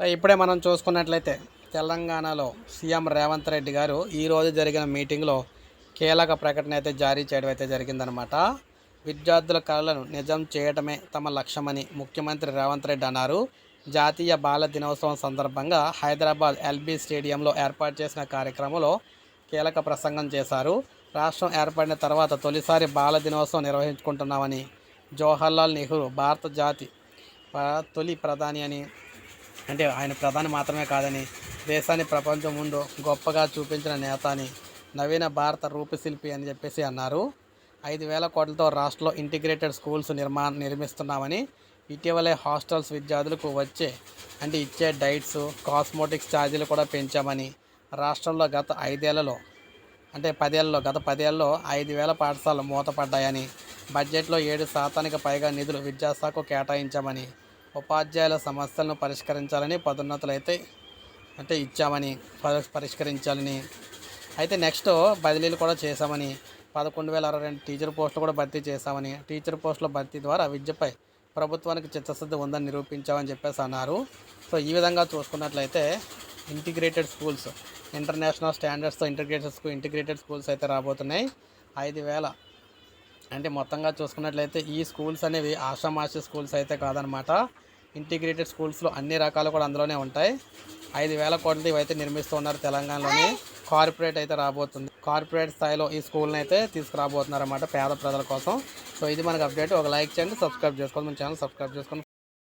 So ఇప్పుడే మనం చూసుకున్నట్లయితే తెలంగాణలో సీఎం రేవంత్ రెడ్డి గారు ఈరోజు జరిగిన మీటింగ్లో కీలక ప్రకటన అయితే జారీ చేయడం అయితే జరిగిందనమాట విద్యార్థుల కళలను నిజం చేయడమే తమ లక్ష్యమని ముఖ్యమంత్రి రేవంత్ రెడ్డి అన్నారు. జాతీయ బాల దినోత్సవం సందర్భంగా హైదరాబాద్ ఎల్బీ స్టేడియంలో ఏర్పాటు చేసిన కార్యక్రమంలో కీలక ప్రసంగం చేశారు. రాష్ట్రం ఏర్పడిన తర్వాత తొలిసారి బాల దినోత్సవం నిర్వహించుకుంటున్నామని జవహర్లాల్ నెహ్రూ భారత జాతి తొలి ప్రధాని అని అంటే ఆయన ప్రధాని మాత్రమే కాదని దేశాన్ని ప్రపంచం ముందు గొప్పగా చూపించిన నేత అని నవీన భారత రూపశిల్పి అని చెప్పేసి అన్నారు. ఐదు వేల కోట్లతో రాష్ట్రంలో ఇంటిగ్రేటెడ్ స్కూల్స్ నిర్మా నిర్మిస్తున్నామని ఇటీవలే హాస్టల్స్ విద్యార్థులకు వచ్చే అంటే ఇచ్చే డైట్స్ కాస్మోటిక్స్ ఛార్జీలు కూడా పెంచామని రాష్ట్రంలో గత ఐదేళ్ళలో అంటే పదేళ్ళలో గత పదేళ్ళలో ఐదు వేల పాఠశాలలు మూతపడ్డాయని బడ్జెట్లో ఏడు శాతానికి పైగా నిధులు విద్యాశాఖకు కేటాయించామని ఉపాధ్యాయుల సమస్యలను పరిష్కరించాలని పదోన్నతులు అయితే అంటే ఇచ్చామని పరిష్కరించాలని. అయితే నెక్స్ట్ బదిలీలు కూడా చేశామని పదకొండు వేల అరవై రెండు టీచర్ పోస్టులు కూడా భర్తీ చేశామని టీచర్ పోస్టుల భర్తీ ద్వారా విద్యపై ప్రభుత్వానికి చిత్తశుద్ధి ఉందని నిరూపించామని చెప్పేసి అన్నారు. సో ఈ విధంగా చూసుకున్నట్లయితే ఇంటిగ్రేటెడ్ స్కూల్స్ ఇంటర్నేషనల్ స్టాండర్డ్స్తో ఇంటిగ్రేటెడ్ స్కూల్ ఇంటిగ్రేటెడ్ స్కూల్స్ అయితే రాబోతున్నాయి. ఐదు వేల అంటే మొత్తంగా చూసుకున్నట్లయితే ఈ స్కూల్స్ అనేవి ఆషామాషి స్కూల్స్ అయితే కాదనమాట. ఇంటిగ్రేటెడ్ స్కూల్స్లో అన్ని రకాలు కూడా అందులోనే ఉంటాయి. ఐదు వేల కోట్లతో ఇవైతే నిర్మిస్తూ ఉన్నారు తెలంగాణలోని. కార్పొరేట్ అయితే రాబోతుంది. కార్పొరేట్ స్థాయిలో ఈ స్కూల్ని అయితే తీసుకురాబోతున్నారు అన్నమాట పేద ప్రజల కోసం. సో ఇది మనకు అప్డేట్. ఒక లైక్ చేయండి సబ్స్క్రైబ్ చేసుకోండి. మన ఛానల్ సబ్స్క్రైబ్ చేసుకోండి.